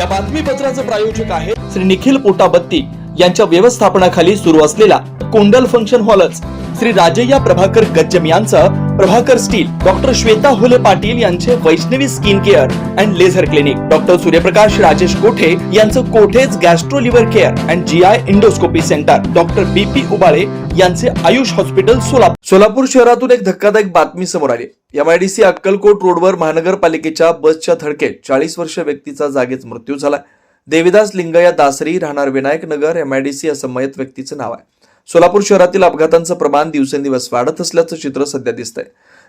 या बातमीपत्राचे प्रायोजक आहे श्री निखिल पोटाबत्ती यांच्या व्यवस्थापनाखाली सुरू असलेला कोंडल फंक्शन हॉलच. श्री राजय्या प्रभाकर गज्जम यांचं प्रभाकर स्टील डॉक्टर श्वेता होले पाटील यांचे Vaishnavi skin care and laser clinic. Doctor Suryaprakash Rajesh Kothe यांचं Kothe's gastro liver care and G I endoscopy centre. Doctor B P Ubale यांचे आयुष हॉस्पिटल सोलापूर. सोलापूर शहरातून एक धक्कादायक बातमी समोर आली. एमआयडीसी अक्कलकोट रोडवर महानगरपालिकेच्या बसच्या धडकेत चाळीस वर्ष व्यक्तीचा जागीच मृत्यू झाला. देविदास लिंगया दासरी राहणार विनायक नगर एमआयडीसी असं मयत व्यक्तीचं नाव आहे. सोलापूर शहरातील अपघातांचं प्रमाण दिवसेंदिवस वाढत असल्याचं चित्र सध्या दिसतंय.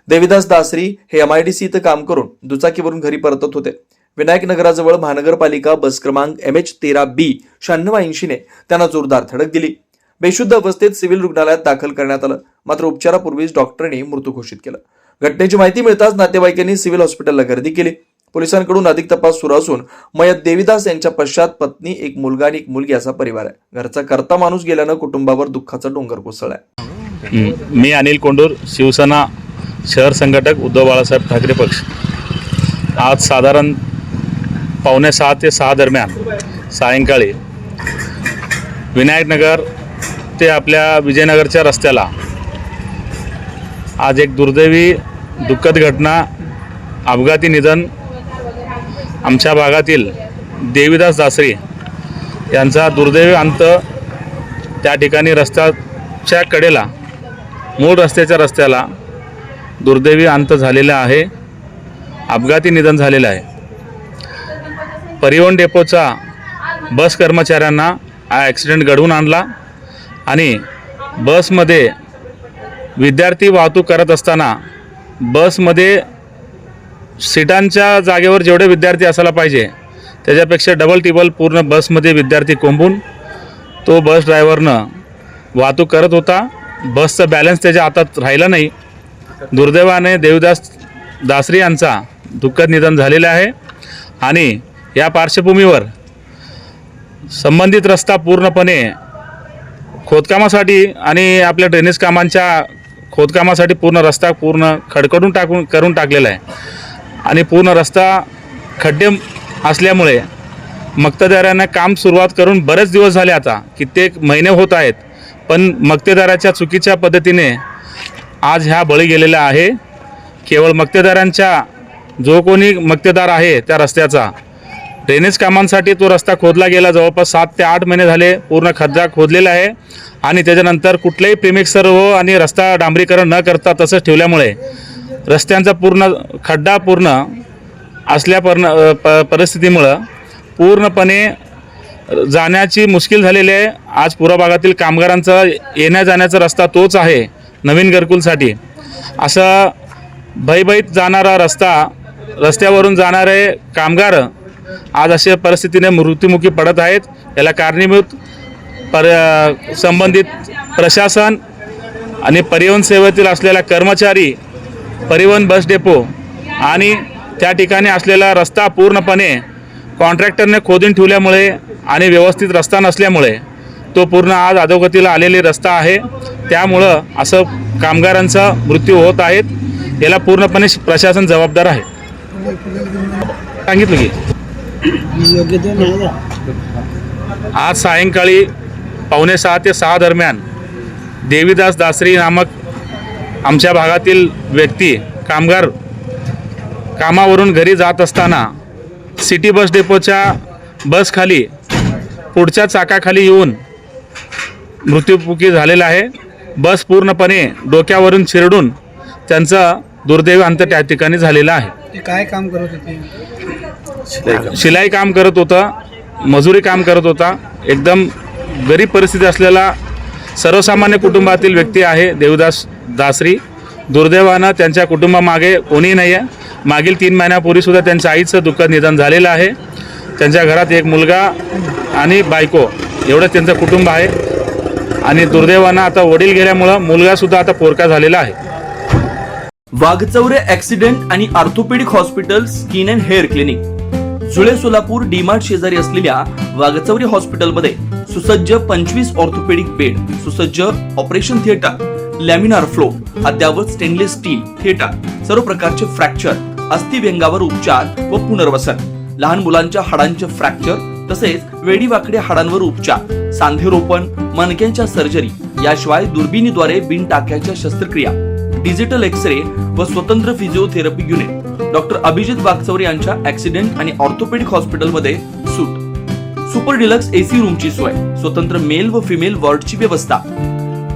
देविदास दासरी हे एमआयडीसी इथं काम करून दुचाकीवरून घरी परतत होते. विनायक नगराजवळ महानगरपालिका बस क्रमांक एम एच तेरा बी शहाण्णव ऐंशीने त्यांना जोरदार धडक दिली. बेशुद्ध अवस्थेत सिव्हिल रुग्णालयात दाखल करण्यात आलं. मात्र उपचारापूर्वीच डॉक्टरने मृत्यू घोषित केलं. घटनेची माहिती मिळताच नातेवाईकांनी सिव्हिल हॉस्पिटलला गर्दी केली. पोलिसांकडून अधिक तपास सुरू असून मयत देवीदास यांच्या पश्चात पत्नी एक मुलगा आणि एक मुलगी असा परिवार आहे. घरचा करता माणूस गेल्यानं कुटुंबावर दुःखाचा डोंगर कोसळलाय. मी अनिल कोंडूर शिवसेना शहर संघटक उद्धव बाळासाहेब ठाकरे पक्ष. आज साधारण पावणे सहा ते सहा दरम्यान सायंकाळी विनायकनगर ते आपल्या विजयनगरच्या रस्त्याला आज एक दुर्दैवी दुःखद घटना अपघाती निधन आमच्या भागातील देवीदास दासरी यांचा दुर्दैवी अंत त्या ठिकाणी रस्त्याच्या कडेला मूळ रस्त्याच्या रस्त्याला दुर्दैवी अंत झालेला आहे. अपघाती निधन झालेलं आहे. परिवहन डेपोचा बस कर्मचाऱ्यांना हा ॲक्सिडेंट घडवून आणला आणि बसमध्ये विद्यार्थी वाहतूक करत असताना बसमध्ये सीटांच्या जागेवर जेवढे विद्यार्थी असायला पाहिजे त्याच्यापेक्षा डबल टिबल पूर्ण बसमध्ये विद्यार्थी कोंबून तो बस ड्रायव्हरनं वाहतूक करत होता. बसचा बॅलन्स त्याच्या हातात राहिला नाही. दुर्दैवाने देवदास दासरी यांचा दुःखद निधन झालेलं आहे. आणि या पार्श्वभूमीवर संबंधित रस्ता पूर्णपणे खोदकामासाठी आणि आपल्या ड्रेनेज कामांच्या खोदकामासाठी पूर्ण रस्ता पूर्ण खडकडून टाकून करून टाकलेला आहे. आणि पूर्ण रस्ता खड्डे असल्यामुळे मक्तेदारांना काम सुरुवात करून बरेच दिवस झाले आता कित्येक महिने होत आहेत पण मक्तेदाराच्या चुकीच्या पद्धतीने आज ह्या बळी गेलेला आहे. केवळ मक्तेदारांच्या जो कोणी मक्तेदार आहे त्या रस्त्याचा. ड्रेनेज कामांसाठी तो रस्ता खोदला गेला जवळपास सात ते आठ महिने झाले पूर्ण खड्डा खोदलेला आहे. आणि त्याच्यानंतर कुठलेही प्रेमिक सर्व आणि रस्ता डांबरीकरण न करता तसंच ठेवल्यामुळे रस्त्यांचा पूर्ण खड्डा पूर्ण असल्या पर्ण प परिस्थितीमुळं पूर्णपणे जाण्याची मुश्किल झालेली आहे. आज पुरा भागातील कामगारांचा येण्या जाण्याचा रस्ता तोच आहे नवीन घरकुलसाठी. असं भयभीत जाणारा रस्ता रस्त्यावरून जाणारे कामगार आज अशा परिस्थितीने मृत्युमुखी पडत आहेत. याला कारणीभूत पर संबंधित प्रशासन आणि परिवहन सेवेतील असलेल्या कर्मचारी परिवहन बस डेपो आणि त्या ठिकाणी असलेला रस्ता पूर्णपणे कॉन्ट्रॅक्टरने खोदून ठेवल्यामुळे आणि व्यवस्थित रस्ता नसल्यामुळे तो पूर्ण आज अधोगतीला आलेली रस्ता आहे. त्यामुळं असं कामगारांचा मृत्यू होत आहेत. याला पूर्णपणे प्रशासन जबाबदार आहे. सांगितलं की. आज सायंकाळी पावणे सहा ते सहा दरम्यान देवीदास दासरी नामक आमच्या भागातील व्यक्ती कामगार कामावरून घरी जात असताना सिटी बस डेपोच्या बसखाली पुढच्या चाकाखाली येऊन मृत्यूमुखी झालेला आहे. बस पूर्णपणे डोक्यावरून चिरडून त्यांचा दुर्दैव अंत त्या ठिकाणी झालेला आहे. काय काम करत होते? शिलाई काम. करत होता मजुरी काम करत होता. एकदम गरीब परिस्थिती असलेला सर्वसामान्य कुटुंबातील व्यक्ती आहे देवदास दासरी दुर्दैवानं त्यांच्या कुटुंबामागे कोणी नाही आहे मागील तीन महिन्यापूर्वीसुद्धा त्यांच्या आईचं दुःखद निधन झालेलं आहे. त्यांच्या घरात एक मुलगा आणि बायको एवढं त्यांचं कुटुंब आहे. आणि दुर्दैवानं आता वडील गेल्यामुळं मुलगासुद्धा आता पोरका झालेला आहे. वाघचौरे ऍक्सिडेंट आणि orthopaedic hospital skin and hair clinic. जुळे सोलापूर डीमार्ट शेजारी असलेल्या वाघचौरी हॉस्पिटलमध्ये सुसज्ज पंचवीस ऑर्थोपेडिक बेड सुसज्ज ऑपरेशन थिएटर लॅमिनार फ्लो अद्यावत स्टेनलेस स्टील थिएटर सर्व प्रकारचे फ्रॅक्चर अस्थिव्यंगावर उपचार व पुनर्वसन. लहान मुलांच्या हाडांचे फ्रॅक्चर तसेच वेडीवाकड्या हाडांवर उपचार सांधेरोपण मणक्यांच्या सर्जरी याशिवाय दुर्बिणीद्वारे बिन टाक्याच्या शस्त्रक्रिया डिजिटल एक्स रे व स्वतंत्र physiotherapy unit doctor Abhijit Waghchaure यांच्या ऍक्सिडेंट आणि ऑर्थोपेडिक हॉस्पिटलमध्ये सूट. सुपर डिलक्स एसी रूमची सोय स्वतंत्र मेल व फिमेल वॉर्डची व्यवस्था.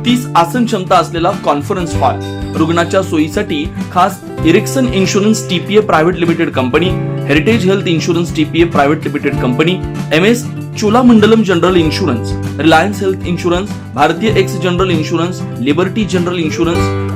तीस आसन क्षमता असलेला कॉन्फरन्स हॉल रुग्णाच्या सोयीसाठी खास Ericson insurance TPA private limited company Heritage health insurance TPA private limited company M S Cholamandalam general insurance Reliance health insurance Bhartiya AXA general insurance Liberty general insurance